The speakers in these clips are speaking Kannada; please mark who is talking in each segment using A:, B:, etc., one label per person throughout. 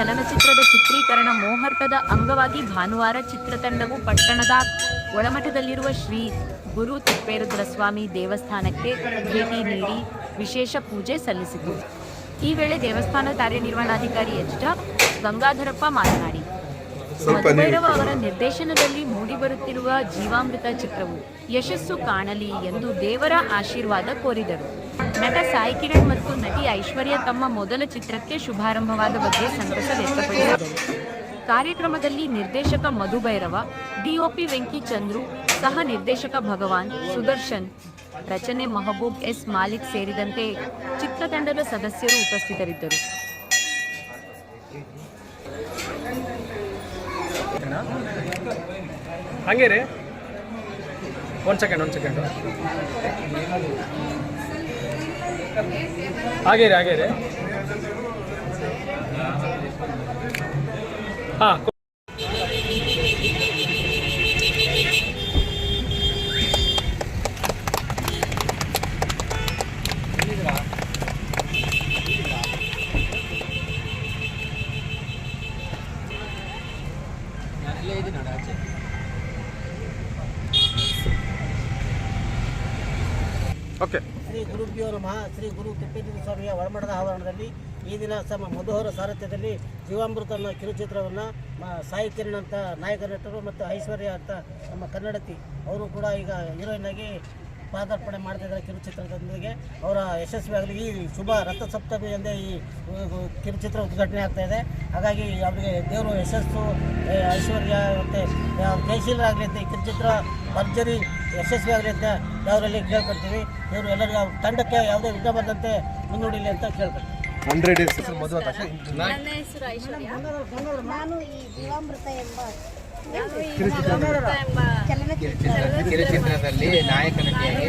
A: ಚಲನಚಿತ್ರದ ಚಿತ್ರೀಕರಣ ಮೋಹರ್ಪದ ಅಂಗವಾಗಿ ಭಾನುವಾರ ಚಿತ್ರತಂಡವು ಪಟ್ಟಣದ ಒಳಮಠದಲ್ಲಿರುವ ಶ್ರೀ ಗುರು ತಿಪ್ಪೇರುದ್ರಸ್ವಾಮಿ ದೇವಸ್ಥಾನಕ್ಕೆ ಭೇಟಿ ನೀಡಿ ವಿಶೇಷ ಪೂಜೆ ಸಲ್ಲಿಸಿತು. ಈ ವೇಳೆ ದೇವಸ್ಥಾನ ಕಾರ್ಯನಿರ್ವಹಣಾಧಿಕಾರಿ ಎಚ್ ಗಂಗಾಧರಪ್ಪ ಮಾತನಾಡಿ. ಮಧುಭೈರವ ಅವರ ನಿರ್ದೇಶನದಲ್ಲಿ ಮೂಡಿಬರುತ್ತಿರುವ ಜೀವಾಮೃತ ಚಿತ್ರವು ಯಶಸ್ಸು ಕಾಣಲಿ ಎಂದು ದೇವರ ಆಶೀರ್ವಾದ ಕೋರಿದರು. ನಟ ಸಾಯಿ ಕಿರಣ್ ಮತ್ತು ನಟಿ ಐಶ್ವರ್ಯ ತಮ್ಮ ಮೊದಲ ಚಿತ್ರಕ್ಕೆ ಶುಭಾರಂಭವಾದ ಬಗ್ಗೆ ಸಂತಸ ವ್ಯಕ್ತಪಡಿಸಿದರು. ಕಾರ್ಯಕ್ರಮದಲ್ಲಿ ನಿರ್ದೇಶಕ ಮಧುಭೈರವ ಡಿಒಪಿ ವೆಂಕಿ ಚಂದ್ರು ಸಹ ನಿರ್ದೇಶಕ ಭಗವಾನ್ ಸುದರ್ಶನ್ ರಚನೆ ಮಹಬೂಬ್ ಎಸ್ ಮಾಲಿಕ್ ಸೇರಿದಂತೆ ಚಿತ್ರತಂಡದ ಸದಸ್ಯರು ಉಪಸ್ಥಿತರಿದ್ದರು.
B: ಹಂಗೆ ರೀ ಒಂದು ಸೆಕೆಂಡ್ ಒಂದು ಸೆಕೆಂಡ್ ಹಾಗೆ ರೀ ಹಾಗೆ ರೀ ಹಾಂ ಓಕೆ.
C: ಶ್ರೀ ಗುರುಭ್ಯೋ ಮಹಾ ಶ್ರೀ ಗುರು ತಿಪ್ಪೇಂದ್ರ ಸ್ವಾಮಿಯ ಒಳಮಠದ ಆವರಣದಲ್ಲಿ ಈ ದಿನ ತಮ್ಮ ಮಧುಹರ ಸಾರಥ್ಯದಲ್ಲಿ ಜೀವಾಮೃತ ಅನ್ನೋ ಕಿರುಚಿತ್ರವನ್ನು ಸಾಯಿ ಕಿರಣ್ ಅಂತ ನಾಯಕ ನಟರು ಮತ್ತು ಐಶ್ವರ್ಯ ಅಂತ ನಮ್ಮ ಕನ್ನಡತಿ ಅವರು ಕೂಡ ಈಗ ಹೀರೋಯಿನ್ ಆಗಿ ಪಾದಾರ್ಪಣೆ ಮಾಡ್ತಿದ್ದಾರೆ ಕಿರುಚಿತ್ರದೊಂದಿಗೆ. ಅವರ ಯಶಸ್ವಿಯಾಗಲಿ. ಈ ಶುಭ ರಥಸಪ್ತಮಿ ಎಂದೇ ಈ ಕಿರುಚಿತ್ರ ಉದ್ಘಾಟನೆ ಆಗ್ತಾ ಇದೆ. ಹಾಗಾಗಿ ಅವರಿಗೆ ದೇವರು ಯಶಸ್ಸು ಐಶ್ವರ್ಯ ಮತ್ತು ಜಯಶೀಲರಾಗಲಿ ಅಂತ ಈ ಕಿರುಚಿತ್ರ ಭರ್ಜರಿ ಯಶಸ್ವಿಯಾಗಲಿ ಅಂತ ದೇವರಲ್ಲಿ ಕೇಳ್ಕೊಡ್ತೀವಿ ದೇವರು ಎಲ್ಲರಿಗೂ ತಂಡಕ್ಕೆ ಯಾವುದೇ ವಿಘ್ನ ಬಂದಂತೆ ಮುನ್ನುಡಿಲಿ ಅಂತ ಕೇಳ್ಕೊಳ್ತೀವಿ.
D: ಹಂಡ್ರೆಡ್ ಡೇಸ್ ಮದುವೆ
E: ನನ್ನ ಹೆಸರು ಐಶ್ವರ್ಯ.
F: ನಾನು ಈ ಜೀವಾಮೃತ ಎಂಬ
E: ಜೀವಾಮೃತ ಎಂಬ
G: ಕಿರುಚಿತ್ರದಲ್ಲಿ ನಾಯಕ ನಟಿಯಾಗಿ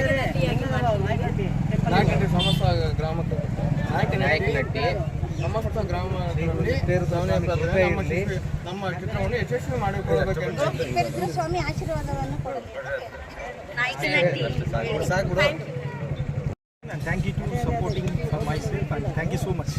G: ಸಮಸ್ತ ಗ್ರಾಮಕ್ಕೆ ನಾಯಕ ನಟಿ. ಸಮಸ್ತ ಗ್ರಾಮದಲ್ಲಿ ನಮ್ಮ ಚಿತ್ರವನ್ನು ಯಶಸ್ವಿ ಮಾಡಿಕೊಳ್ಳಬೇಕೆಂದು.
F: ಸ್ವಾಮಿ ಆಶೀರ್ವಾದವನ್ನು
E: ನಟಿ.
B: Thank you to supporting for myself and thank you so much